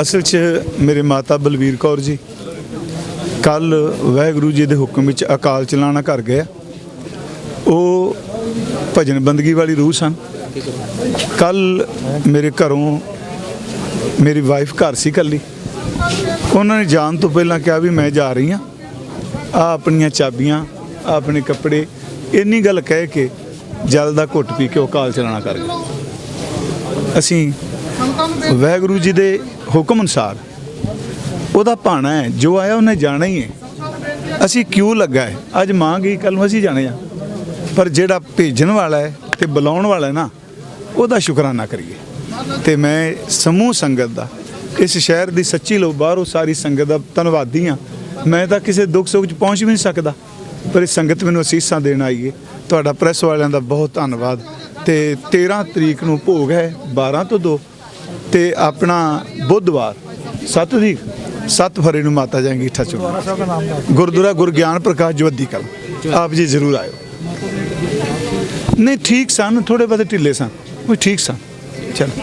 ਅਸਲ 'ਚ ਮੇਰੇ ਮਾਤਾ ਬਲਵੀਰ ਕੌਰ ਜੀ ਕੱਲ ਵਾਹਿਗੁਰੂ ਜੀ ਦੇ ਹੁਕਮ ਵਿੱਚ ਅਕਾਲ ਚਲਾਣਾ ਕਰ ਗਏ ਉਹ ਭਜਨ ਬੰਦਗੀ ਵਾਲੀ ਰੂਹ ਸਨ। ਕੱਲ ਮੇਰੇ ਘਰੋਂ ਮੇਰੀ ਵਾਈਫ ਘਰ ਸੀ ਕੱਲੀ ਉਹਨਾਂ ਨੇ ਜਾਣ ਤੋਂ ਪਹਿਲਾਂ ਕਿਹਾ ਵੀ ਮੈਂ ਜਾ ਰਹੀ ਹਾਂ। ਆ ਆਪਣੀਆਂ ਚਾਬੀਆਂ ਆਹ ਆਪਣੇ ਕੱਪੜੇ, ਇੰਨੀ ਗੱਲ ਕਹਿ ਕੇ ਜਲ ਦਾ ਘੁੱਟ ਪੀ ਕੇ ਉਹ ਅਕਾਲ ਚਲਾਣਾ ਕਰ ਗਏ। ਅਸੀਂ ਵਾਹਿਗੁਰੂ ਜੀ ਦੇ ਹੁਕਮ ਅਨੁਸਾਰ ਉਹਦਾ ਭਾਣਾ ਹੈ, ਜੋ ਆਇਆ ਉਹਨੇ ਜਾਣਾ ਹੀ ਹੈ। ਅਸੀਂ ਕਿਉਂ ਲੱਗਾ ਹੈ? ਅੱਜ ਮਾਂ ਗਈ ਕੱਲ ਨੂੰ ਅਸੀਂ ਜਾਣੇ ਆ। ਪਰ ਜਿਹੜਾ ਭੇਜਣ ਵਾਲਾ ਹੈ ਤੇ ਬੁਲਾਉਣ ਵਾਲਾ ਹੈ ਨਾ, ਉਹਦਾ ਸ਼ੁਕਰਾਨਾ ਕਰੀਏ। ਤੇ ਮੈਂ ਸਮੂਹ ਸੰਗਤ ਦਾ, ਇਸ ਸ਼ਹਿਰ ਦੀ ਸੱਚੀ ਲੋ ਬਾਹਰੋਂ ਸਾਰੀ ਸੰਗਤ ਦਾ ਧੰਨਵਾਦੀ ਆ ਮੈਂ ਤਾਂ ਕਿਸੇ ਦੁੱਖ ਸੁੱਖ 'ਚ ਪਹੁੰਚ ਵੀ ਨਹੀਂ ਸਕਦਾ, ਪਰ ਇਹ ਸੰਗਤ ਮੈਨੂੰ ਅਸੀਸਾਂ ਦੇਣ ਆਈ ਹੈ ਤੁਹਾਡਾ ਪ੍ਰੈਸ ਵਾਲਿਆਂ ਦਾ ਬਹੁਤ ਧੰਨਵਾਦ। ਤੇ 13 ਤਰੀਕ ਨੂੰ ਭੋਗ ਹੈ 12 ਤੋਂ 2 ਤੇ ਆਪਣਾ ਬੁੱਧਵਾਰ 7 ਤਰੀਕ 7 ਫਰਵਰੀ ਨੂੰ ਮਾਤਾ ਜੀ ਅੰਗੀਠਾ ਚੁਣਾ ਗੁਰਦੁਆਰਾ ਗੁਰਗਿਆਨ ਪ੍ਰਕਾਸ਼ ਜਵੱਦੀ ਕਲ। ਆਪ ਜੀ ਜ਼ਰੂਰ ਆਇਓ। ਨਹੀਂ ਠੀਕ ਸਨ ਥੋੜੇ ਬਹੁਤੇ ਢਿੱਲੇ ਸਨ। ਉਹ ਠੀਕ ਸਨ। ਚਲੋ।